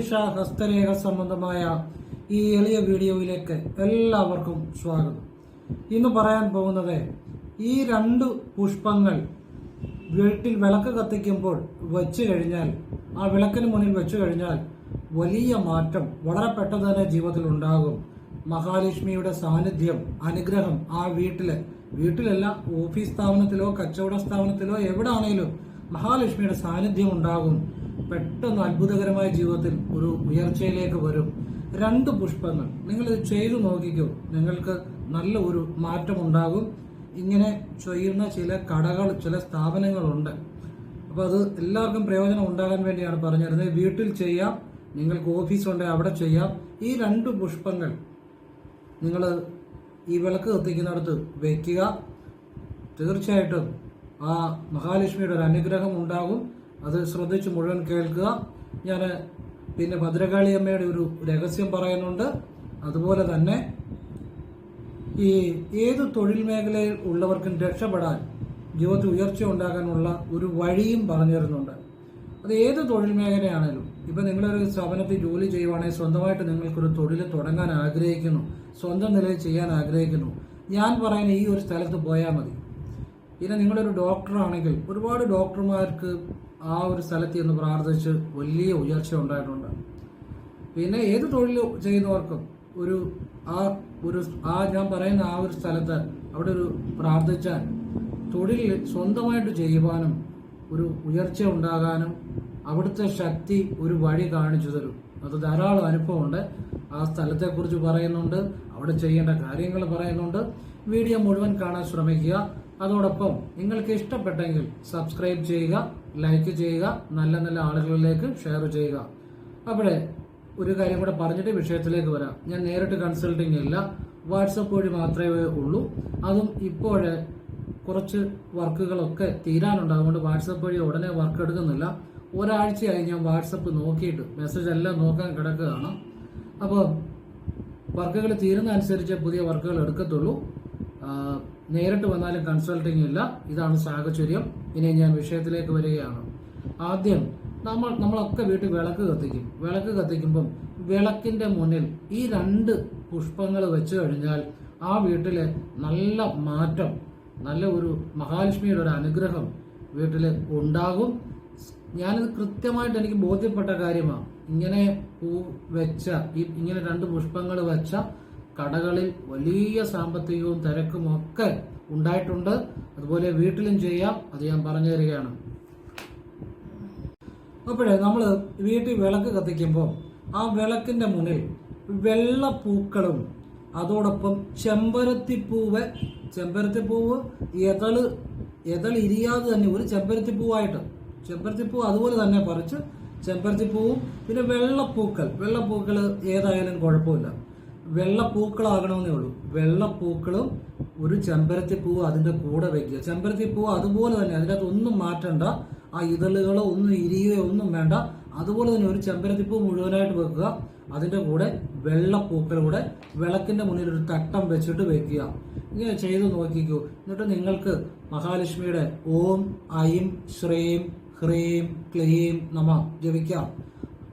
ജ്യോതിഷ ഹസ്തരേഖ സംബന്ധമായ ഈ എളിയ വീഡിയോയിലേക്ക് എല്ലാവർക്കും സ്വാഗതം. ഇന്ന് പറയാൻ പോകുന്നത് ഈ രണ്ട് പുഷ്പങ്ങൾ വീട്ടിൽ വിളക്ക് കത്തിക്കുമ്പോൾ വെച്ച് കഴിഞ്ഞാൽ ആ വിളക്കിന് മുന്നിൽ വെച്ചു കഴിഞ്ഞാൽ വലിയ മാറ്റം വളരെ പെട്ടെന്ന് തന്നെ ജീവിതത്തിൽ ഉണ്ടാകും. മഹാലക്ഷ്മിയുടെ സാന്നിധ്യം അനുഗ്രഹം ആ വീട്ടിൽ. വീട്ടിലല്ല ഓഫീസ് സ്ഥാപനത്തിലോ കച്ചവട സ്ഥാപനത്തിലോ എവിടെ ആണെങ്കിലും മഹാലക്ഷ്മിയുടെ സാന്നിധ്യം ഉണ്ടാകും. പെട്ടെന്ന് അത്ഭുതകരമായ ജീവിതത്തിൽ ഒരു ഉയർച്ചയിലേക്ക് വരും. രണ്ട് പുഷ്പങ്ങൾ. നിങ്ങൾ ഇത് ചെയ്തു നോക്കിക്കോ. നിങ്ങൾക്ക് നല്ല ഒരു മാറ്റം ഉണ്ടാകും ഇങ്ങനെ ചെയ്യുന്ന ചില കടകൾ ചില സ്ഥാപനങ്ങളുണ്ട്. അപ്പോൾ അത് എല്ലാവർക്കും പ്രയോജനം ഉണ്ടാകാൻ വേണ്ടിയാണ് പറഞ്ഞിരുന്നത്. വീട്ടിൽ ചെയ്യാം. നിങ്ങൾക്ക് ഓഫീസുണ്ടെങ്കിൽ അവിടെ ചെയ്യാം. ഈ രണ്ട് പുഷ്പങ്ങൾ നിങ്ങൾ ഈ വിളക്ക് കത്തിക്കുന്നിടത്ത് വയ്ക്കുക തീർച്ചയായിട്ടും ആ മഹാലക്ഷ്മിയുടെ ഒരു അനുഗ്രഹം ഉണ്ടാകും. അത് ശ്രദ്ധിച്ച് മുഴുവൻ കേൾക്കുക. ഞാൻ പിന്നെ ഭദ്രകാളി അമ്മയുടെ ഒരു രഹസ്യം പറയുന്നുണ്ട്. അതുപോലെ തന്നെ ഈ ഏത് തൊഴിൽ മേഖലയിൽ ഉള്ളവർക്കും രക്ഷപ്പെടാൻ ജീവിതത്തിൽ ഉയർച്ച ഉണ്ടാകാനുള്ള ഒരു വഴിയും പറഞ്ഞു തരുന്നുണ്ട്. അത് ഏത് തൊഴിൽ മേഖലയാണേലും ഇപ്പം നിങ്ങളൊരു സ്ഥാപനത്തിൽ ജോലി ചെയ്യുവാണെങ്കിൽ സ്വന്തമായിട്ട് നിങ്ങൾക്കൊരു തൊഴിൽ തുടങ്ങാൻ ആഗ്രഹിക്കുന്നു സ്വന്തം നിലയിൽ ചെയ്യാൻ ആഗ്രഹിക്കുന്നു. ഞാൻ പറയുന്ന ഈ ഒരു സ്ഥലത്ത് പോയാൽ മതി. പിന്നെ നിങ്ങളൊരു ഡോക്ടറാണെങ്കിൽ ഒരുപാട് ഡോക്ടർമാർക്ക് ആ ഒരു സ്ഥലത്ത് നിന്ന് പ്രാർത്ഥിച്ച് വലിയ ഉയർച്ച ഉണ്ടായിട്ടുണ്ട്. പിന്നെ ഏത് തൊഴിൽ ചെയ്യുന്നവർക്കും ഒരു ആ ഒരു ആ ഞാൻ പറയുന്ന ആ ഒരു സ്ഥലത്ത് അവിടെ ഒരു പ്രാർത്ഥിച്ചാൽ തൊഴിൽ സ്വന്തമായിട്ട് ചെയ്യുവാനും ഒരു ഉയർച്ച ഉണ്ടാകാനും അവിടുത്തെ ശക്തി ഒരു വഴി കാണിച്ചു തരും. അത് ധാരാളം അനുഭവമുണ്ട്. ആ സ്ഥലത്തെക്കുറിച്ച് പറയുന്നുണ്ട്. അവിടെ ചെയ്യേണ്ട കാര്യങ്ങൾ പറയുന്നുണ്ട്. വീഡിയോ മുഴുവൻ കാണാൻ ശ്രമിക്കുക. അതോടൊപ്പം നിങ്ങൾക്ക് ഇഷ്ടപ്പെട്ടെങ്കിൽ സബ്സ്ക്രൈബ് ചെയ്യുക ലൈക്ക് ചെയ്യുക നല്ല നല്ല ആളുകളിലേക്ക് ഷെയർ ചെയ്യുക. അവിടെ ഒരു കാര്യം കൂടെ പറഞ്ഞിട്ട് വിഷയത്തിലേക്ക് വരാം. ഞാൻ നേരിട്ട് കൺസൾട്ടിങ് ഇല്ല വാട്സപ്പ് വഴി മാത്രമേ ഉള്ളൂ. അതും ഇപ്പോഴേ കുറച്ച് വർക്കുകളൊക്കെ തീരാനുണ്ട്. അതുകൊണ്ട് വാട്സപ്പ് വഴി ഉടനെ വർക്ക് എടുക്കുന്നില്ല. ഒരാഴ്ചയായി ഞാൻ വാട്സപ്പ് നോക്കിയിട്ട് മെസ്സേജ് എല്ലാം നോക്കാൻ കിടക്കുകയാണ്. അപ്പോൾ വർക്കുകൾ തീരുന്ന അനുസരിച്ച് പുതിയ വർക്കുകൾ എടുക്കത്തുള്ളൂ. നേരിട്ട് വന്നാലും കൺസൾട്ടിങ് ഇല്ല. ഇതാണ് സാഹചര്യം. ഇനി ഞാൻ വിഷയത്തിലേക്ക് വരികയാണ്. ആദ്യം നമ്മൾ നമ്മളൊക്കെ വീട്ടിൽ വിളക്ക് കത്തിക്കും. വിളക്ക് കത്തിക്കുമ്പം വിളക്കിന്റെ മുന്നിൽ ഈ രണ്ട് പുഷ്പങ്ങൾ വെച്ച് കഴിഞ്ഞാൽ ആ വീട്ടിലെ നല്ല മാറ്റം നല്ല ഒരു മഹാലക്ഷ്മിയുടെ ഒരു അനുഗ്രഹം വീട്ടിൽ ഉണ്ടാകും. ഞാനിത് കൃത്യമായിട്ട് എനിക്ക് ബോധ്യപ്പെട്ട കാര്യമാണ്. ഇങ്ങനെ പൂ വെച്ച ഇങ്ങനെ രണ്ട് പുഷ്പങ്ങൾ വെച്ച കടകളിൽ വലിയ സാമ്പത്തികവും തിരക്കും ഒക്കെ ഉണ്ടായിട്ടുണ്ട്. അതുപോലെ വീട്ടിലും ചെയ്യാം. അത് ഞാൻ പറഞ്ഞു തരികയാണ്. അപ്പോഴേ നമ്മൾ വീട്ടിൽ വിളക്ക് കത്തിക്കുമ്പോൾ ആ വിളക്കിന്റെ മുന്നിൽ വെള്ളപ്പൂക്കളും അതോടൊപ്പം ചെമ്പരത്തിപ്പൂവ് ചെമ്പരത്തിപ്പൂവ് എതൾ എതളിരിയാതെ തന്നെ ഒരു ചെമ്പരത്തിപ്പൂവായിട്ട്. ചെമ്പരത്തിപ്പൂവ് അതുപോലെ തന്നെ പറിച്ച് ചെമ്പരത്തിപ്പൂവും പിന്നെ വെള്ളപ്പൂക്കൾ. വെള്ളപ്പൂക്കൾ ഏതായാലും കുഴപ്പമില്ല. വെള്ളപ്പൂക്കളാകണമെന്നേ ഉള്ളൂ. വെള്ളപ്പൂക്കളും ഒരു ചെമ്പരത്തിപ്പൂവ് അതിന്റെ കൂടെ വെക്കുക. ചെമ്പരത്തിപ്പൂവ് അതുപോലെ തന്നെ അതിനകത്ത് ഒന്നും മാറ്റണ്ട. ആ ഇതളുകളോ ഒന്നും ഇരിയുകയോ ഒന്നും വേണ്ട. അതുപോലെ തന്നെ ഒരു ചെമ്പരത്തിപ്പൂ മുഴുവനായിട്ട് വെക്കുക. അതിന്റെ കൂടെ വെള്ളപ്പൂക്കൾ കൂടെ വിളക്കിന്റെ മുന്നിൽ ഒരു തട്ടം വെച്ചിട്ട് വെക്കുക. ഇങ്ങനെ ചെയ്തു നോക്കിക്കൂ. എന്നിട്ട് നിങ്ങൾക്ക് മഹാലക്ഷ്മിയുടെ ഓം ഐം ശ്രീം ഹ്രീം ക്ലീം നമ ജപിക്കാം.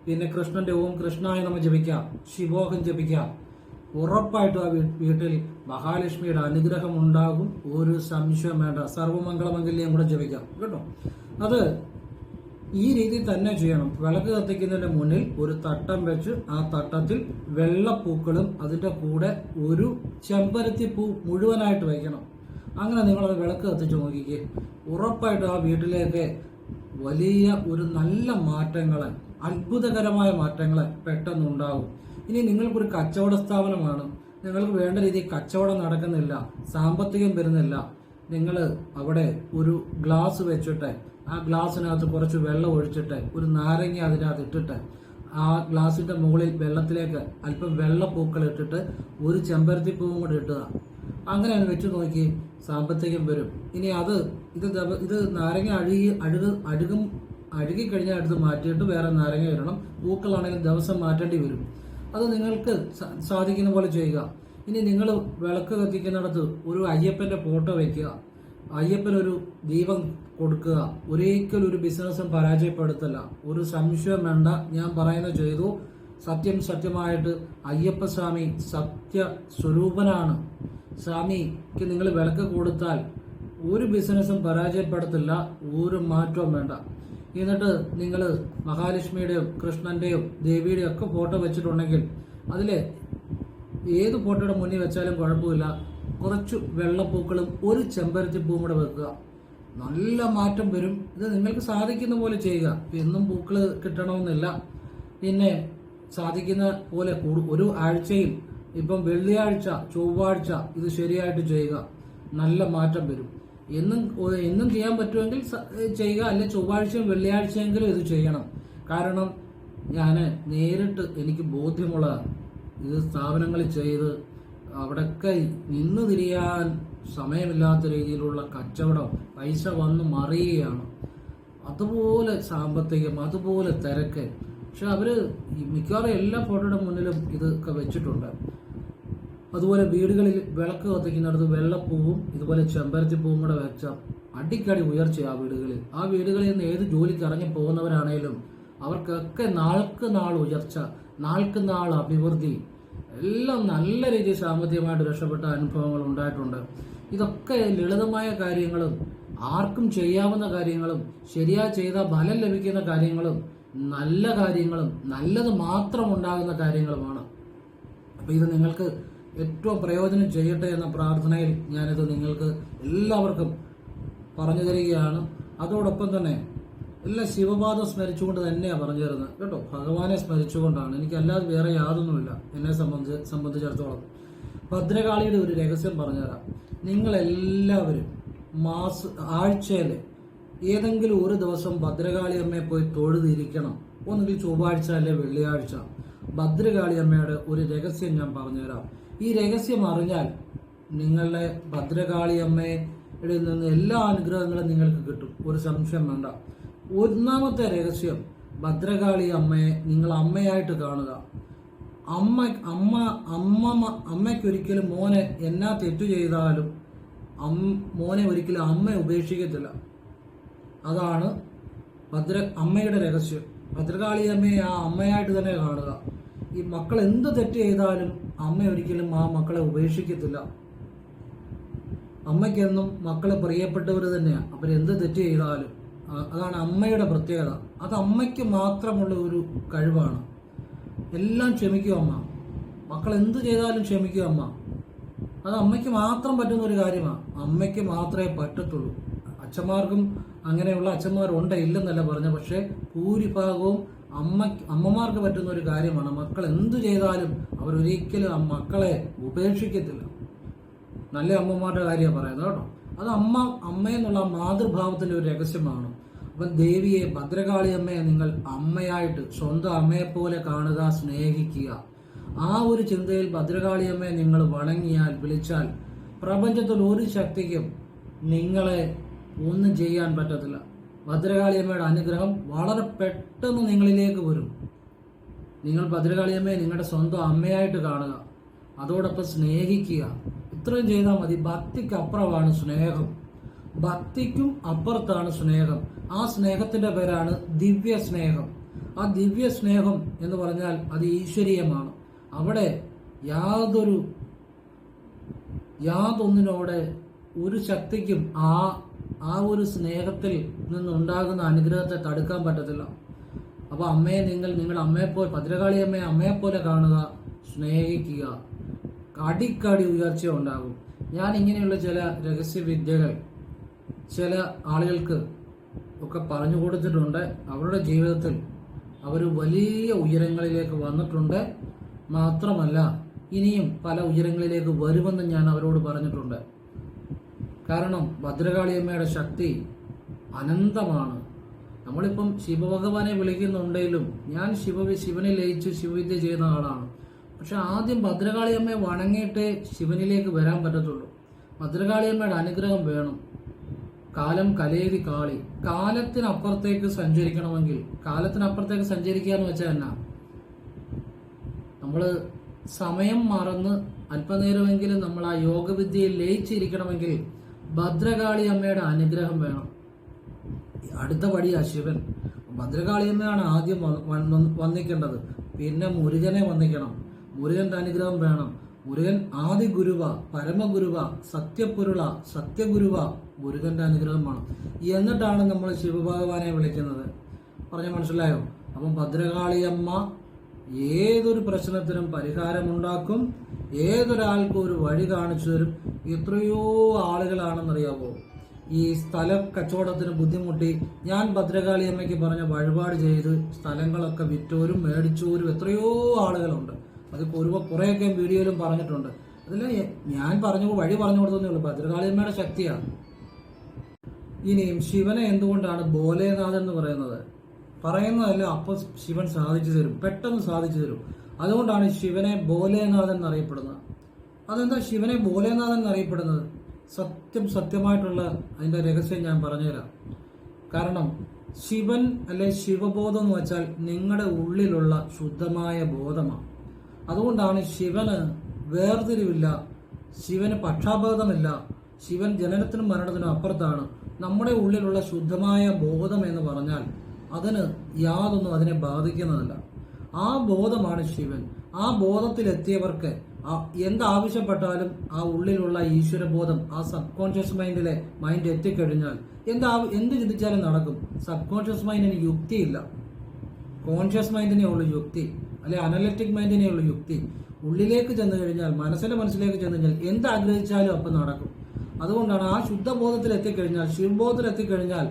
പിന്നെ കൃഷ്ണന്റെ ഓം കൃഷ്ണായ നമ ജപിക്കാം. ശിവോഹം ജപിക്കാം. ഉറപ്പായിട്ടും ആ വീട്ടിൽ മഹാലക്ഷ്മിയുടെ അനുഗ്രഹം ഉണ്ടാകും. ഒരു സംശയം വേണ്ട. സർവമംഗളമംഗല്യം കൂടെ ജപിക്കാം. കേട്ടോ? അത് ഈ രീതി തന്നെ ചെയ്യണം. വിളക്ക് കത്തിക്കുന്നതിന്റെ മുന്നിൽ ഒരു തട്ടം വെച്ച് ആ തട്ടത്തിൽ വെള്ളപ്പൂക്കളും അതിന്റെ കൂടെ ഒരു ചെമ്പരത്തി പൂ മുഴുവനായിട്ട് വയ്ക്കണം. അങ്ങനെ നിങ്ങളത് വിളക്ക് കത്തിച്ച് നോക്കിക്കേ. ഉറപ്പായിട്ടും ആ വീട്ടിലേക്ക് വലിയ ഒരു നല്ല മാറ്റങ്ങൾ അത്ഭുതകരമായ മാറ്റങ്ങളെ പെട്ടെന്നുണ്ടാകും ഇനി നിങ്ങൾക്കൊരു കച്ചവട സ്ഥാപനമാണ്. നിങ്ങൾക്ക് വേണ്ട രീതിയിൽ കച്ചവടം നടക്കുന്നില്ല സാമ്പത്തികം വരുന്നില്ല. നിങ്ങൾ അവിടെ ഒരു ഗ്ലാസ് വെച്ചിട്ട് ആ ഗ്ലാസ്സിനകത്ത് കുറച്ച് വെള്ളം ഒഴിച്ചിട്ട് ഒരു നാരങ്ങ അതിനകത്ത് ഇട്ടിട്ട് ആ ഗ്ലാസിന്റെ മുകളിൽ വെള്ളത്തിലേക്ക് അല്പം വെള്ളപ്പൂക്കൾ ഇട്ടിട്ട് ഒരു ചെമ്പരത്തി പൂവും കൂടി ഇട്ടുക അങ്ങനെ അത് വെച്ച് നോക്കി സാമ്പത്തികം വരും. ഇനി അത് ഇത് ഇത് നാരങ്ങ അഴുകി അഴുക അഴുകും അഴുകി കഴിഞ്ഞാൽ എടുത്ത് മാറ്റിയിട്ട് വേറെ നാരങ്ങ വരണം പൂക്കളാണെങ്കിൽ ദിവസം മാറ്റേണ്ടി വരും. അത് നിങ്ങൾക്ക് സാധിക്കുന്ന പോലെ ചെയ്യുക. ഇനി നിങ്ങൾ വിളക്ക് കത്തിക്കുന്നിടത്ത് ഒരു അയ്യപ്പന്റെ ഫോട്ടോ വെക്കുക. അയ്യപ്പൻ ഒരു ദീപം കൊടുക്കുക. ഒരിക്കലും ഒരു ബിസിനസ്സും പരാജയപ്പെടുത്തല്ല. ഒരു സംശയം വേണ്ട ഞാൻ പറയുന്നത് ചെയ്തു. സത്യം സത്യമായിട്ട് അയ്യപ്പസ്വാമി സത്യ സ്വരൂപനാണ് സ്വാമിക്ക് നിങ്ങൾ വിളക്ക് കൊടുത്താൽ ഒരു ബിസിനസ്സും പരാജയപ്പെടുത്തില്ല ഒരു മാറ്റവും വേണ്ട. എന്നിട്ട് നിങ്ങൾ മഹാലക്ഷ്മിയുടെയും കൃഷ്ണന്റെയും ദേവിയുടെയും ഒക്കെ ഫോട്ടോ വെച്ചിട്ടുണ്ടെങ്കിൽ അതിൽ ഏത് ഫോട്ടോയുടെ മുന്നിൽ വെച്ചാലും കുഴപ്പമില്ല. കുറച്ച് വെള്ളപ്പൂക്കളും ഒരു ചെമ്പരത്തി പൂവും കൂടെ വെക്കുക. നല്ല മാറ്റം വരും. ഇത് നിങ്ങൾക്ക് സാധിക്കുന്ന പോലെ ചെയ്യുക. എന്നും പൂക്കൾ കിട്ടണമെന്നില്ല. പിന്നെ സാധിക്കുന്ന പോലെ ഒരു ആഴ്ചയിൽ ഇപ്പം വെള്ളിയാഴ്ച ചൊവ്വാഴ്ച ഇത് ശരിയായിട്ട് ചെയ്യുക. നല്ല മാറ്റം വരും. എന്നും എന്നും ചെയ്യാൻ പറ്റുമെങ്കിൽ ചെയ്യുക. അല്ലെ ചൊവ്വാഴ്ചയും വെള്ളിയാഴ്ചയെങ്കിലും ഇത് ചെയ്യണം. കാരണം ഞാൻ നേരിട്ട് എനിക്ക് ബോധ്യമുള്ള ഇത് സ്ഥാപനങ്ങളിൽ ചെയ്ത് അവിടെയൊക്കെ നിന്ന് തിരിയാൻ സമയമില്ലാത്ത രീതിയിലുള്ള കച്ചവടം പൈസ വന്ന് മറിയുകയാണ്. അതുപോലെ സാമ്പത്തികം അതുപോലെ തിരക്ക്. പക്ഷെ അവർ ഈ മിക്കവാറും എല്ലാ ഫോട്ടോയുടെ മുന്നിലും ഇതൊക്കെ വെച്ചിട്ടുണ്ട്. അതുപോലെ വീടുകളിൽ വിളക്ക് കത്തിക്കുന്നിടത്ത് വെള്ളപ്പൂവും ഇതുപോലെ ചെമ്പരത്തി പൂവും കൂടെ വെച്ച അടിക്കടി ഉയർച്ച ആ വീടുകളിൽ. ആ വീടുകളിൽ നിന്ന് ഏത് ജോലിക്ക് ഇറങ്ങി പോകുന്നവരാണേലും അവർക്കൊക്കെ നാൾക്ക് നാൾ ഉയർച്ച നാൾക്ക് നാൾ അഭിവൃദ്ധി എല്ലാം നല്ല രീതിയിൽ സാമ്പത്തികമായിട്ട് രക്ഷപ്പെട്ട അനുഭവങ്ങൾ ഉണ്ടായിട്ടുണ്ട്. ഇതൊക്കെ ലളിതമായ കാര്യങ്ങളും ആർക്കും ചെയ്യാവുന്ന കാര്യങ്ങളും ശരിയായി ചെയ്ത ഫലം ലഭിക്കുന്ന കാര്യങ്ങളും നല്ല കാര്യങ്ങളും നല്ലത് മാത്രം ഉണ്ടാകുന്ന കാര്യങ്ങളുമാണ്. അപ്പോൾ ഇത് നിങ്ങൾക്ക് ഏറ്റവും പ്രയോജനം ചെയ്യട്ടെ എന്ന പ്രാർത്ഥനയിൽ ഞാനിത് നിങ്ങൾക്ക് എല്ലാവർക്കും പറഞ്ഞു തരികയാണ്. അതോടൊപ്പം തന്നെ എല്ലാ ശിവപാദം സ്മരിച്ചുകൊണ്ട് തന്നെയാണ് പറഞ്ഞു തരുന്നത്. കേട്ടോ ഭഗവാനെ സ്മരിച്ചുകൊണ്ടാണ്. എനിക്കല്ലാതെ വേറെ യാതൊന്നുമില്ല എന്നെ സംബന്ധിച്ച് സംബന്ധിച്ചിടത്തോളം. ഭദ്രകാളിയുടെ ഒരു രഹസ്യം പറഞ്ഞുതരാം. നിങ്ങളെല്ലാവരും മാസ ആഴ്ചയിൽ ഏതെങ്കിലും ഒരു ദിവസം ഭദ്രകാളിയമ്മയെ പോയി തൊഴുതിരിക്കണം. ഒന്നുകിൽ ചൊവ്വാഴ്ച അല്ലെ വെള്ളിയാഴ്ച. ഭദ്രകാളിയമ്മയുടെ ഒരു രഹസ്യം ഞാൻ പറഞ്ഞുതരാം. ഈ രഹസ്യം അറിഞ്ഞാൽ നിങ്ങളുടെ ഭദ്രകാളി അമ്മയുടെ നിന്ന് എല്ലാ അനുഗ്രഹങ്ങളും നിങ്ങൾക്ക് കിട്ടും. ഒരു സംശയം വേണ്ട. ഒന്നാമത്തെ രഹസ്യം ഭദ്രകാളി അമ്മയെ നിങ്ങൾ അമ്മയായിട്ട് കാണുക. അമ്മ അമ്മ അമ്മ അമ്മയ്ക്കൊരിക്കലും മോനെ എന്നാ തെറ്റു ചെയ്താലും അം മോനെ ഒരിക്കലും അമ്മ ഉപേക്ഷിക്കത്തില്ല. അതാണ് ഭദ്ര അമ്മയുടെ രഹസ്യം. ഭദ്രകാളി അമ്മയെ ആ അമ്മയായിട്ട് തന്നെ കാണുക. ഈ മക്കൾ എന്ത് തെറ്റ് ചെയ്താലും അമ്മ ഒരിക്കലും ആ മക്കളെ ഉപേക്ഷിക്കത്തില്ല. അമ്മയ്ക്കെന്നും മക്കളെ പ്രിയപ്പെട്ടവർ തന്നെയാണ് അവരെന്ത് തെറ്റ് ചെയ്താലും അതാണ് അമ്മയുടെ പ്രത്യേകത. അത് അമ്മയ്ക്ക് മാത്രമുള്ള ഒരു കഴിവാണ്. എല്ലാം ക്ഷമിക്കും അമ്മ. മക്കൾ എന്ത് ചെയ്താലും ക്ഷമിക്കും അമ്മ. അത് അമ്മയ്ക്ക് മാത്രം പറ്റുന്ന ഒരു കാര്യമാണ് അമ്മയ്ക്ക് മാത്രമേ പറ്റത്തുള്ളൂ. അച്ഛന്മാർക്കും അങ്ങനെയുള്ള അച്ഛന്മാരുണ്ട് ഇല്ലെന്നല്ല പറഞ്ഞ പക്ഷേ ഭൂരിഭാഗവും അമ്മ അമ്മമാർക്ക് പറ്റുന്ന ഒരു കാര്യമാണ് മക്കൾ എന്തു ചെയ്താലും അവരൊരിക്കലും ആ മക്കളെ ഉപേക്ഷിക്കത്തില്ല. നല്ല അമ്മമാരുടെ കാര്യമാണ് പറയുന്നത് കേട്ടോ. അത് അമ്മ അമ്മയെന്നുള്ള മാതൃഭാവത്തിന്റെ ഒരു രഹസ്യമാണ്. അപ്പം ദേവിയെ ഭദ്രകാളി അമ്മയെ നിങ്ങൾ അമ്മയായിട്ട് സ്വന്തം അമ്മയെപ്പോലെ കാണുക സ്നേഹിക്കുക. ആ ഒരു ചിന്തയിൽ ഭദ്രകാളി അമ്മയെ നിങ്ങൾ വണങ്ങിയാൽ വിളിച്ചാൽ പ്രപഞ്ചത്തിൽ ഒരു ശക്തിക്കും നിങ്ങളെ ഒന്നും ചെയ്യാൻ പറ്റത്തില്ല. ഭദ്രകാളി അമ്മയുടെ അനുഗ്രഹം വളരെ പെട്ടെന്ന് നിങ്ങളിലേക്ക് വരും. നിങ്ങൾ ഭദ്രകാളിയമ്മയെ നിങ്ങളുടെ സ്വന്തം അമ്മയായിട്ട് കാണുക. അതോടൊപ്പം സ്നേഹിക്കുക. ഇത്രയും ചെയ്താൽ മതി. ഭക്തിക്ക് അപ്പുറമാണ് സ്നേഹം. ഭക്തിക്കും അപ്പുറത്താണ് സ്നേഹം. ആ സ്നേഹത്തിന്റെ പേരാണ് ദിവ്യ സ്നേഹം ആ ദിവ്യ സ്നേഹം എന്ന് പറഞ്ഞാൽ അത് ഈശ്വരീയമാണ്. അവിടെ യാതൊരു യാതൊന്നിനോടെ ഒരു ശക്തിക്കും ആ ആ ഒരു സ്നേഹത്തിൽ നിന്നുണ്ടാകുന്ന അനുഗ്രഹത്തെ തടുക്കാൻ പറ്റത്തില്ല. അപ്പോൾ അമ്മയെ നിങ്ങൾ നിങ്ങളുടെ അമ്മയെ പോലെ ഭദ്രകാളി അമ്മയെ അമ്മയെ പോലെ കാണുക സ്നേഹിക്കുക. അടിക്കടി ഉയർച്ച ഉണ്ടാകും. ഞാൻ ഇങ്ങനെയുള്ള ചില രഹസ്യവിദ്യകൾ ചില ആളുകൾക്ക് ഒക്കെ പറഞ്ഞു കൊടുത്തിട്ടുണ്ട്. അവരുടെ ജീവിതത്തിൽ അവർ വലിയ ഉയരങ്ങളിലേക്ക് വന്നിട്ടുണ്ട്. മാത്രമല്ല ഇനിയും പല ഉയരങ്ങളിലേക്ക് വരുമെന്ന് ഞാൻ അവരോട് പറഞ്ഞിട്ടുണ്ട്. കാരണം ഭദ്രകാളിയമ്മയുടെ ശക്തി അനന്തമാണ്. നമ്മളിപ്പം ശിവഭഗവാനെ വിളിക്കുന്നുണ്ടെങ്കിലും ഞാൻ ശിവ ശിവനെ ലയിച്ച് ശിവവിദ്യ ചെയ്യുന്ന ആളാണ്. പക്ഷെ ആദ്യം ഭദ്രകാളിയമ്മയെ വണങ്ങിയിട്ടേ ശിവനിലേക്ക് വരാൻ പറ്റത്തുള്ളൂ. ഭദ്രകാളിയമ്മയുടെ അനുഗ്രഹം വേണം. കാലം കലേരി കാളി. കാലത്തിനപ്പുറത്തേക്ക് സഞ്ചരിക്കണമെങ്കിൽ കാലത്തിനപ്പുറത്തേക്ക് സഞ്ചരിക്കുക എന്ന് വെച്ചാൽ എന്നാ? നമ്മൾ സമയം മറന്ന് അല്പനേരമെങ്കിലും നമ്മൾ ആ യോഗവിദ്യയിൽ ലയിച്ചിരിക്കണമെങ്കിൽ ഭദ്രകാളി അമ്മയുടെ അനുഗ്രഹം വേണം. അടുത്ത പടിയാ ശിവൻ ഭദ്രകാളിയമ്മയാണ് ആദ്യം വന്നിക്കേണ്ടത്. പിന്നെ മുരുകനെ വന്നിക്കണം. മുരുകന്റെ അനുഗ്രഹം വേണം. മുരുകൻ ആദി ഗുരുവ പരമഗുരുവ സത്യപുരുള സത്യഗുരുവ മുരുകന്റെ വേണം. എന്നിട്ടാണ് നമ്മൾ ശിവഭഗവാനെ വിളിക്കുന്നത്. പറഞ്ഞ മനസ്സിലായോ? അപ്പം ഭദ്രകാളിയമ്മ ഏതൊരു പ്രശ്നത്തിനും പരിഹാരമുണ്ടാക്കും. ഏതൊരാൾക്കും ഒരു വഴി കാണിച്ചു തരും. എത്രയോ ആളുകളാണെന്നറിയാമോ ഈ സ്ഥല കച്ചവടത്തിന് ബുദ്ധിമുട്ടി. ഞാൻ ഭദ്രകാളി അമ്മയ്ക്ക് പറഞ്ഞ വഴിപാട് ചെയ്ത് സ്ഥലങ്ങളൊക്കെ വിറ്റോരും മേടിച്ചോരും എത്രയോ ആളുകളുണ്ട്. അത് ഒരു കുറേയൊക്കെ വീഡിയോയിലും പറഞ്ഞിട്ടുണ്ട്. അതിൽ ഞാൻ പറഞ്ഞു വഴി പറഞ്ഞു കൊടുത്തതേ ഉള്ളൂ. ഭദ്രകാളി അമ്മയുടെ ശക്തിയാണ്. ഇനിയും ശിവനെ എന്തുകൊണ്ടാണ് ഭോലേനാഥൻ എന്ന് പറയുന്നത്? പറയുന്നതല്ല അപ്പൊ ശിവൻ സാധിച്ചു തരും പെട്ടെന്ന് സാധിച്ചു തരും. അതുകൊണ്ടാണ് ശിവനെ ഭോലേനാഥൻ എന്നറിയപ്പെടുന്നത്. അതെന്താ ശിവനെ ഭോലേനാഥൻ എന്നറിയപ്പെടുന്നത്? സത്യം സത്യമായിട്ടുള്ള അതിന്റെ രഹസ്യം ഞാൻ പറഞ്ഞുതരാം. കാരണം ശിവൻ അല്ലെ ശിവബോധം എന്ന് വെച്ചാൽ നിങ്ങളുടെ ഉള്ളിലുള്ള ശുദ്ധമായ ബോധമാണ്. അതുകൊണ്ടാണ് ശിവന് വേർതിരിവില്ല ശിവന് പക്ഷാഭേദമില്ല ശിവൻ ജനനത്തിനും മരണത്തിനും അപ്പുറത്താണ്. നമ്മുടെ ഉള്ളിലുള്ള ശുദ്ധമായ ബോധം എന്ന് പറഞ്ഞാൽ അതിന് യാതൊന്നും അതിനെ ബാധിക്കുന്നതല്ല. ആ ബോധമാണ് ശിവൻ. ആ ബോധത്തിലെത്തിയവർക്ക് എന്താവശ്യപ്പെട്ടാലും ആ ഉള്ളിലുള്ള ഈശ്വരബോധം ആ സബ് കോൺഷ്യസ് മൈൻഡിലെ മൈൻഡ് എത്തിക്കഴിഞ്ഞാൽ എന്താ എന്ത് ചിന്തിച്ചാലും നടക്കും. സബ് കോൺഷ്യസ് മൈൻഡിന് യുക്തിയില്ല. കോൺഷ്യസ് മൈൻഡിനെ ഉള്ളു യുക്തി. അല്ലെ അനലറ്റിക് മൈൻഡിനെ ഉള്ളു യുക്തി. ഉള്ളിലേക്ക് ചെന്ന് കഴിഞ്ഞാൽ മനസ്സിലെ മനസ്സിലേക്ക് ചെന്ന് കഴിഞ്ഞാൽ എന്ത് ആഗ്രഹിച്ചാലും അപ്പം നടക്കും. അതുകൊണ്ടാണ് ആ ശുദ്ധബോധത്തിൽ എത്തിക്കഴിഞ്ഞാൽ ശിവബോധത്തിൽ എത്തിക്കഴിഞ്ഞാൽ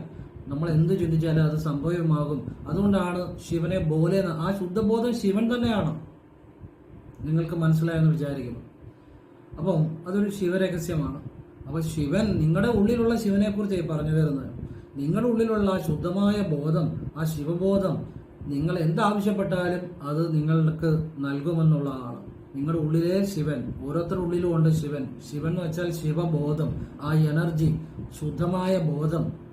നമ്മൾ എന്ത് ചിന്തിച്ചാലും അത് സംഭവമാകും അതുകൊണ്ടാണ് ശിവനെ ബോലെ ആ ശുദ്ധബോധം ശിവൻ തന്നെയാണ്. നിങ്ങൾക്ക് മനസ്സിലായെന്ന് വിചാരിക്കുന്നു. അപ്പം അതൊരു ശിവരഹസ്യമാണ്. അപ്പോൾ ശിവൻ നിങ്ങളുടെ ഉള്ളിലുള്ള ശിവനെക്കുറിച്ച് പറഞ്ഞു തരുന്നത് നിങ്ങളുടെ ഉള്ളിലുള്ള ആ ശുദ്ധമായ ബോധം ആ ശിവബോധം നിങ്ങൾ എന്താവശ്യപ്പെട്ടാലും അത് നിങ്ങൾക്ക് നൽകുമെന്നുള്ളതാണ് നിങ്ങളുടെ ഉള്ളിലെ ശിവൻ ഓരോരുത്തരുടെ ഉള്ളിലും ഉണ്ട് ശിവൻ. ശിവൻ എന്ന് വെച്ചാൽ ശിവബോധം ആ എനർജി ശുദ്ധമായ ബോധം.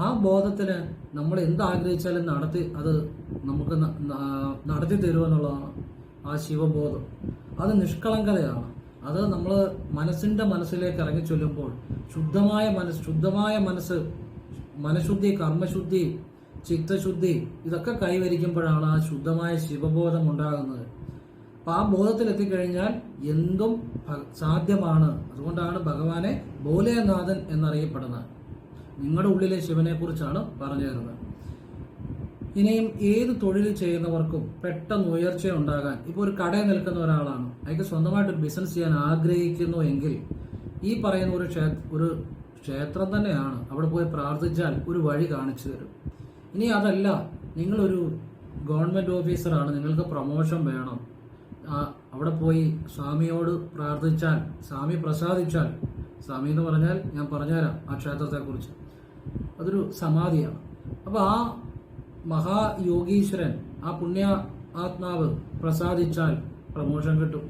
ആ ബോധത്തിന് നമ്മൾ എന്ത് ആഗ്രഹിച്ചാലും നടത്തി അത് നമുക്ക് നടത്തി തരുമെന്നുള്ളതാണ് ആ ശിവബോധം. അത് നിഷ്കളങ്കതയാണ്. അത് നമ്മൾ മനസ്സിന്റെ മനസ്സിലേക്ക് ഇറങ്ങി ചൊല്ലുമ്പോൾ ശുദ്ധമായ മനസ്സ് ശുദ്ധമായ മനസ്സ് മനഃശുദ്ധി കർമ്മശുദ്ധി ചിത്തശുദ്ധി ഇതൊക്കെ കൈവരിക്കുമ്പോഴാണ് ആ ശുദ്ധമായ ശിവബോധം ഉണ്ടാകുന്നത്. അപ്പൊ ആ ബോധത്തിലെത്തിക്കഴിഞ്ഞാൽ എന്തും സാധ്യമാണ്. അതുകൊണ്ടാണ് ഭഗവാനെ ഭോലേനാഥൻ എന്നറിയപ്പെടുന്നത്. നിങ്ങളുടെ ഉള്ളിലെ ശിവനെക്കുറിച്ചാണ് പറഞ്ഞു തരുന്നത്. ഇനിയും ഏത് തൊഴിൽ ചെയ്യുന്നവർക്കും പെട്ടെന്ന് ഉയർച്ച ഉണ്ടാകാൻ ഇപ്പോൾ ഒരു കടയിൽ നിൽക്കുന്ന ഒരാളാണ്. അയാൾക്ക് സ്വന്തമായിട്ട് ഒരു ബിസിനസ് ചെയ്യാൻ ആഗ്രഹിക്കുന്നു എങ്കിൽ ഈ പറയുന്ന ഒരു ഒരു ക്ഷേത്രം തന്നെയാണ് അവിടെ പോയി പ്രാർത്ഥിച്ചാൽ ഒരു വഴി കാണിച്ചു തരും. ഇനി അതല്ല നിങ്ങളൊരു ഗവൺമെന്റ് ഓഫീസറാണ് നിങ്ങൾക്ക് പ്രൊമോഷൻ വേണം. അവിടെ പോയി സ്വാമിയോട് പ്രാർത്ഥിച്ചാൽ സ്വാമി പ്രസാദിച്ചാൽ സ്വാമി എന്ന് പറഞ്ഞാൽ ഞാൻ പറഞ്ഞുതരാം ആ ക്ഷേത്രത്തെക്കുറിച്ച്. അതൊരു സമാധിയാണ്. അപ്പോൾ ആ മഹായോഗീശ്വരൻ ആ പുണ്യ ആത്മാവ് പ്രസാദിച്ചാൽ പ്രമോഷൻ കിട്ടും.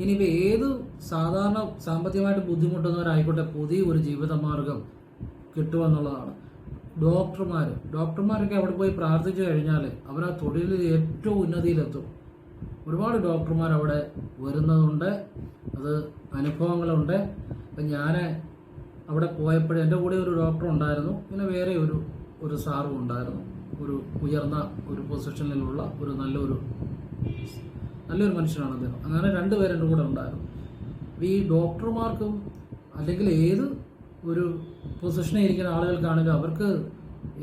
ഇനിയിപ്പോൾ ഏത് സാധാരണ സാമ്പത്തികമായിട്ട് ബുദ്ധിമുട്ടുന്നവരായിക്കോട്ടെ പുതിയ ഒരു ജീവിതമാർഗം കിട്ടുമെന്നുള്ളതാണ്. ഡോക്ടർമാർ ഡോക്ടർമാരൊക്കെ അവിടെ പോയി പ്രാർത്ഥിച്ചു കഴിഞ്ഞാൽ അവർ ആ തൊഴിലിൽ ഏറ്റവും ഉന്നതിയിലെത്തും. ഒരുപാട് ഡോക്ടർമാർ അവിടെ വരുന്നതുണ്ട് അത് അനുഭവങ്ങളുണ്ട്. അപ്പം ഞാൻ അവിടെ പോയപ്പോഴും എന്റെ കൂടെ ഒരു ഡോക്ടർ ഉണ്ടായിരുന്നു. പിന്നെ വേറെ ഒരു ഒരു സാറും ഉണ്ടായിരുന്നു. ഒരു ഉയർന്ന ഒരു പൊസിഷനിലുള്ള ഒരു നല്ലൊരു നല്ലൊരു മനുഷ്യനാണ് അദ്ദേഹം. അങ്ങനെ രണ്ടുപേരും എന്റെ കൂടെ ഉണ്ടായിരുന്നു. അപ്പോൾ ഈ ഡോക്ടർമാർക്കും അല്ലെങ്കിൽ ഏത് ഒരു പൊസിഷനിൽ ഇരിക്കുന്ന ആളുകൾക്കാണെങ്കിലും അവർക്ക്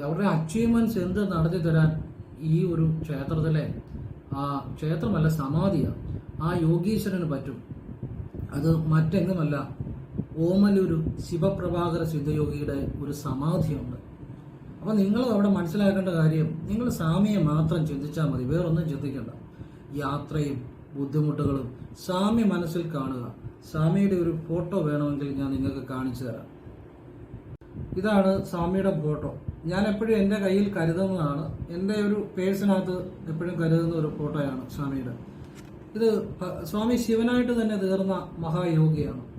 അവരുടെ അച്ചീവ്മെന്റ്സ് എന്ത് നടത്തി തരാൻ ഈ ഒരു ക്ഷേത്രത്തിലെ ആ ക്ഷേത്രമല്ല സമാധിയാണ് ആ യോഗീശ്വരന് പറ്റും. അത് മറ്റെങ്ങുമല്ല ഓമലൂരു ശിവപ്രഭാകര സിദ്ധയോഗിയുടെ ഒരു സമാധിയുണ്ട്. അപ്പോൾ നിങ്ങൾ അവിടെ മനസ്സിലാക്കേണ്ട കാര്യം നിങ്ങൾ സ്വാമിയെ മാത്രം ചിന്തിച്ചാൽ മതി വേറൊന്നും ചിന്തിക്കേണ്ട. യാത്രയും ബുദ്ധിമുട്ടുകളും സ്വാമി മനസ്സിൽ കാണുക. സ്വാമിയുടെ ഒരു ഫോട്ടോ വേണമെങ്കിൽ ഞാൻ നിങ്ങൾക്ക് കാണിച്ചു തരാം. ഇതാണ് സ്വാമിയുടെ ഫോട്ടോ. ഞാൻ എപ്പോഴും എന്റെ കയ്യിൽ കരുതുന്നതാണ്. എന്റെ ഒരു പേഴ്സിനകത്ത് എപ്പോഴും കരുതുന്ന ഒരു ഫോട്ടോയാണ് സ്വാമിയുടെ. ഇത് സ്വാമി ശിവനായിട്ട് തന്നെ തീർന്ന മഹായോഗിയാണ്.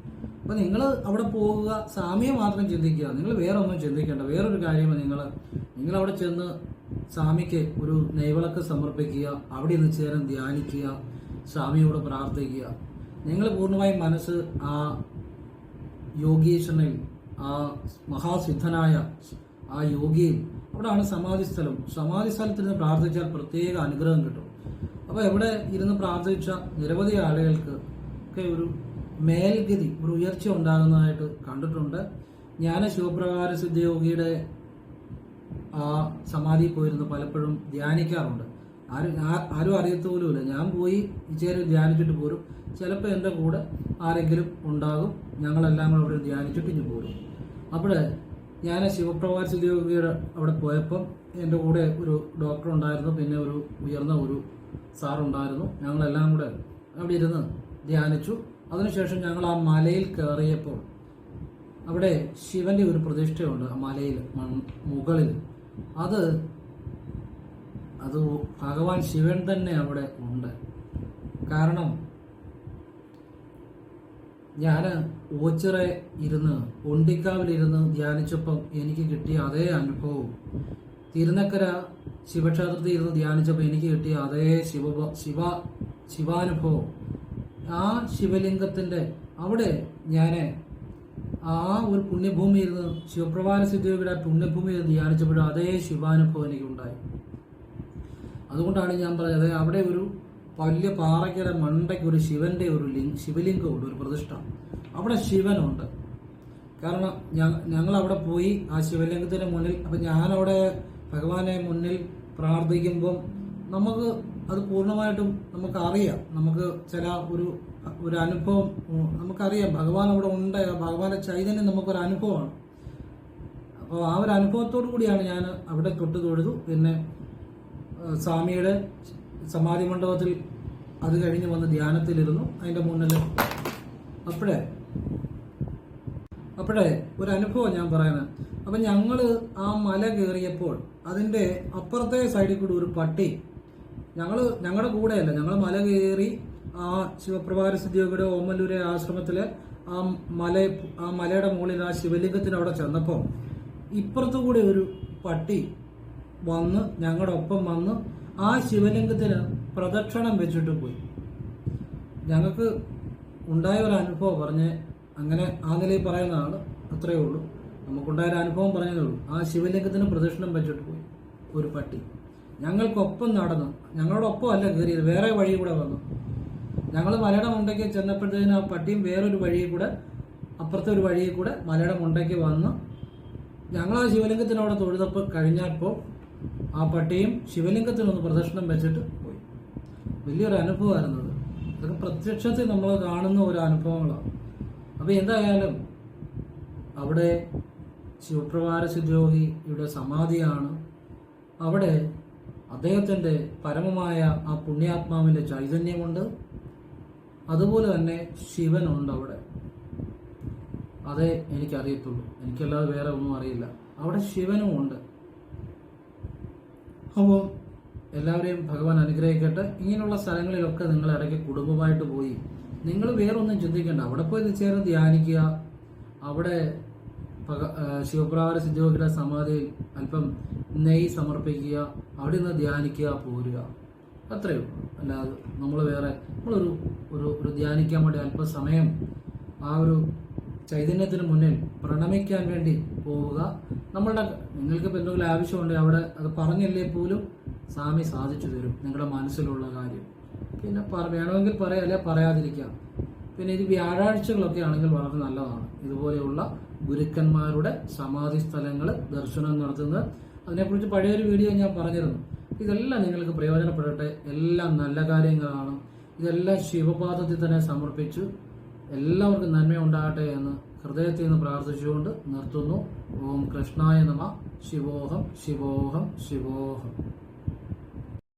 അപ്പൊ നിങ്ങൾ അവിടെ പോകുക സാമ്യം മാത്രം ചിന്തിക്കുക. നിങ്ങൾ വേറെ ഒന്നും ചിന്തിക്കേണ്ട. വേറൊരു കാര്യം നിങ്ങൾ നിങ്ങൾ അവിടെ ചെന്ന് സ്വാമിക്ക് ഒരു നെയ്വിളക്ക് സമർപ്പിക്കുക അവിടെ നിന്ന് ചേരം ധ്യാനിക്കുക സ്വാമിയോട് പ്രാർത്ഥിക്കുക. നിങ്ങൾ പൂർണമായും മനസ്സ് ആ യോഗീശ്വരനിൽ ആ മഹാസിദ്ധനായ ആ യോഗിയിൽ അവിടെയാണ് സമാധി സ്ഥലം. സമാധി സ്ഥലത്തിരുന്ന് പ്രാർത്ഥിച്ചാൽ പ്രത്യേക അനുഗ്രഹം കിട്ടും. അപ്പോൾ എവിടെ ഇരുന്ന് പ്രാർത്ഥിച്ച നിരവധി ആളുകൾക്ക് ഒക്കെ ഒരു മേൽഗതി ഒരു ഉയർച്ച ഉണ്ടാകുന്നതായിട്ട് കണ്ടിട്ടുണ്ട്. ഞാൻ ശിവപ്രകാര സിദ്ധയോഗിയുടെ ആ സമാധിയിൽ പോയിരുന്നു പലപ്പോഴും ധ്യാനിക്കാറുണ്ട്. ആരും ആരും അറിയത്ത പോലുമില്ല. ഞാൻ പോയി ഇച്ചേരും ധ്യാനിച്ചിട്ട് പോരും. ചിലപ്പോൾ എന്റെ കൂടെ ആരെങ്കിലും ഉണ്ടാകും. ഞങ്ങളെല്ലാം കൂടെ അവിടെ ധ്യാനിച്ചിട്ട് ഇനി പോരും. അവിടെ ഞാൻ ശിവപ്രഭാര സിദ്ധിയോഗിയുടെ അവിടെ പോയപ്പം എന്റെ കൂടെ ഒരു ഡോക്ടർ ഉണ്ടായിരുന്നു. പിന്നെ ഒരു ഉയർന്ന ഒരു സാറുണ്ടായിരുന്നു. ഞങ്ങളെല്ലാം കൂടെ അവിടെ ഇരുന്ന് ധ്യാനിച്ചു. അതിനുശേഷം ഞങ്ങൾ ആ മലയിൽ കയറിയപ്പോൾ അവിടെ ശിവന്റെ ഒരു പ്രതിഷ്ഠയുണ്ട് ആ മലയിൽ മുകളിൽ. അത് അത് ഭഗവാൻ ശിവൻ തന്നെ അവിടെ ഉണ്ട്. കാരണം ഞാൻ ഓച്ചിറ ഇരുന്ന് ഒണ്ടിക്കാവിലിരുന്ന് ധ്യാനിച്ചപ്പം എനിക്ക് കിട്ടിയ അതേ അനുഭവം തിരുനക്കര ശിവക്ഷേത്രത്തിൽ ഇരുന്ന് ധ്യാനിച്ചപ്പോൾ എനിക്ക് കിട്ടിയ അതേ ശിവ ശിവ ശിവാനുഭവം ആ ശിവലിംഗത്തിന്റെ അവിടെ ഞാൻ ആ ഒരു പുണ്യഭൂമിയിൽ നിന്ന് ശിവപ്രഭാന സിദ്ധിയുടെ പുണ്യഭൂമിയിൽ നിന്ന് ധ്യാനിച്ചപ്പോഴും അതേ ശിവാനുഭവം എനിക്കുണ്ടായി. അതുകൊണ്ടാണ് ഞാൻ പറഞ്ഞത് അവിടെ ഒരു വലിയ പാറയ്ക്കര മണ്ടയ്ക്ക് ഒരു ശിവന്റെ ഒരു ലിംഗ് ശിവലിംഗമുണ്ട് ഒരു പ്രതിഷ്ഠ. അവിടെ ശിവനുണ്ട്. കാരണം ഞങ്ങൾ അവിടെ പോയി ആ ശിവലിംഗത്തിന് മുന്നിൽ അപ്പം ഞാനവിടെ ഭഗവാനെ മുന്നിൽ പ്രാർത്ഥിക്കുമ്പം നമുക്ക് അത് പൂർണമായിട്ടും നമുക്കറിയാം. നമുക്ക് ചില ഒരു ഒരു അനുഭവം നമുക്കറിയാം. ഭഗവാൻ അവിടെ ഉണ്ട്. ഭഗവാന്റെ ചൈതന്യം നമുക്കൊരു അനുഭവമാണ്. അപ്പോൾ ആ ഒരു അനുഭവത്തോടു കൂടിയാണ് ഞാൻ അവിടെ തൊട്ട് തൊഴുതു. പിന്നെ സ്വാമിയുടെ സമാധി മണ്ഡപത്തിൽ അത് കഴിഞ്ഞ് വന്ന് ധ്യാനത്തിലിരുന്നു. അതിന്റെ മുന്നിൽ അപ്പോഴേ അപ്പോഴേ ഒരു അനുഭവം ഞാൻ പറയുന്നത്. അപ്പം ഞങ്ങൾ ആ മല കയറിയപ്പോൾ അതിന്റെ അപ്പുറത്തെ സൈഡിൽ കൂടി ഒരു പട്ടി ഞങ്ങൾ ഞങ്ങളുടെ കൂടെയല്ല. ഞങ്ങൾ മല കയറി ആ ശിവപ്രഭാര സിദ്ധിയോഗയുടെ ഓമല്ലൂരെ ആശ്രമത്തിലെ ആ മല ആ മലയുടെ മുകളിൽ ആ ശിവലിംഗത്തിന് അവിടെ ചെന്നപ്പോൾ ഇപ്പുറത്തു കൂടി ഒരു പട്ടി വന്ന് ഞങ്ങളുടെ ഒപ്പം വന്ന് ആ ശിവലിംഗത്തിന് പ്രദക്ഷിണം വെച്ചിട്ട് പോയി. ഞങ്ങൾക്ക് ഉണ്ടായ ഒരു അനുഭവം പറഞ്ഞ് അങ്ങനെ ആ നിലയിൽ പറയുന്നതാണ് അത്രയേ ഉള്ളൂ. നമുക്കുണ്ടായ ഒരു അനുഭവം പറഞ്ഞതേ ഉള്ളൂ. ആ ശിവലിംഗത്തിന് പ്രദക്ഷിണം വെച്ചിട്ട് പോയി ഒരു പട്ടി. ഞങ്ങൾക്കൊപ്പം നടന്നു. ഞങ്ങളോടൊപ്പം അല്ല കയറിയത്. വേറെ വഴി കൂടെ വന്നു. ഞങ്ങൾ മലയുടെ മുണ്ടയ്ക്ക് ചെന്നപ്പോഴത്തേന് ആ പട്ടിയും വേറൊരു വഴിയിൽ കൂടെ അപ്പുറത്തെ ഒരു വഴിയിൽ കൂടെ മലയുടെ മുണ്ടയ്ക്ക് വന്ന്. ഞങ്ങൾ ആ ശിവലിംഗത്തിനവിടെ തൊഴുതപ്പോൾ കഴിഞ്ഞപ്പോൾ ആ പട്ടിയും ശിവലിംഗത്തിനൊന്ന് പ്രദർശനം വെച്ചിട്ട് പോയി. വലിയൊരു അനുഭവമായിരുന്നു അത്. അതൊക്കെ പ്രത്യക്ഷത്തിൽ നമ്മൾ കാണുന്ന ഒരു അനുഭവങ്ങളാണ്. അപ്പോൾ എന്തായാലും അവിടെ ശിവപ്രഭാര സിദ്ധിയോഗിയുടെ സമാധിയാണ്. അവിടെ അദ്ദേഹത്തിന്റെ പരമമായ ആ പുണ്യാത്മാവിന്റെ ചൈതന്യമുണ്ട്. അതുപോലെ തന്നെ ശിവനുണ്ട് അവിടെ. അതേ എനിക്കറിയത്തുള്ളൂ. എനിക്കല്ലാതെ വേറെ ഒന്നും അറിയില്ല. അവിടെ ശിവനും ഉണ്ട്. അപ്പോൾ എല്ലാവരെയും ഭഗവാൻ അനുഗ്രഹിക്കട്ടെ. ഇങ്ങനെയുള്ള സ്ഥലങ്ങളിലൊക്കെ നിങ്ങൾ ഇടയ്ക്ക് കുടുംബമായിട്ട് പോയി. നിങ്ങൾ വേറൊന്നും ചിന്തിക്കേണ്ട. അവിടെ പോയി ചേർന്ന് ധ്യാനിക്കുക. അവിടെ ആ, ശിവപ്രകാര സമാധിയിൽ അല്പം നെയ് സമർപ്പിക്കുക അവിടെ നിന്ന് ധ്യാനിക്കുക പോരുക. അത്രയോ അല്ലാതെ നമ്മൾ വേറെ നമ്മളൊരു ഒരു ഒരു ധ്യാനിക്കാൻ വേണ്ടി അല്പസമയം ആ ഒരു ചൈതന്യത്തിന് മുന്നിൽ പ്രണമിക്കാൻ വേണ്ടി പോവുക. നമ്മളുടെ നിങ്ങൾക്ക് ഇപ്പം എന്തെങ്കിലും ആവശ്യമുണ്ടെങ്കിൽ അവിടെ അത് പറഞ്ഞില്ലേ പോലും? സ്വാമി സാധിച്ചു തരും നിങ്ങളുടെ മനസ്സിലുള്ള കാര്യം. പിന്നെ വേണമെങ്കിൽ പറയാം അല്ലെ പറയാതിരിക്കാം. പിന്നെ ഇത് വ്യാഴാഴ്ചകളൊക്കെ ആണെങ്കിൽ വളരെ നല്ലതാണ്. ഇതുപോലെയുള്ള ഗുരുക്കന്മാരുടെ സമാധി സ്ഥലങ്ങൾ ദർശനം നടത്തുന്നത്. അതിനെക്കുറിച്ച് പഴയൊരു വീഡിയോ ഞാൻ പറഞ്ഞിരുന്നു. ഇതെല്ലാം നിങ്ങൾക്ക് പ്രയോജനപ്പെടട്ടെ. എല്ലാം നല്ല കാര്യങ്ങളാണ്. ഇതെല്ലാം ശിവപാദത്തിൽ തന്നെ സമർപ്പിച്ച്. എല്ലാവർക്കും നന്മ ഉണ്ടാകട്ടെ എന്ന് ഹൃദയത്തിൽ നിന്ന് പ്രാർത്ഥിച്ചുകൊണ്ട് നിർത്തുന്നു. ഓം കൃഷ്ണായ നമ. ശിവോഹം ശിവോഹം ശിവോഹം.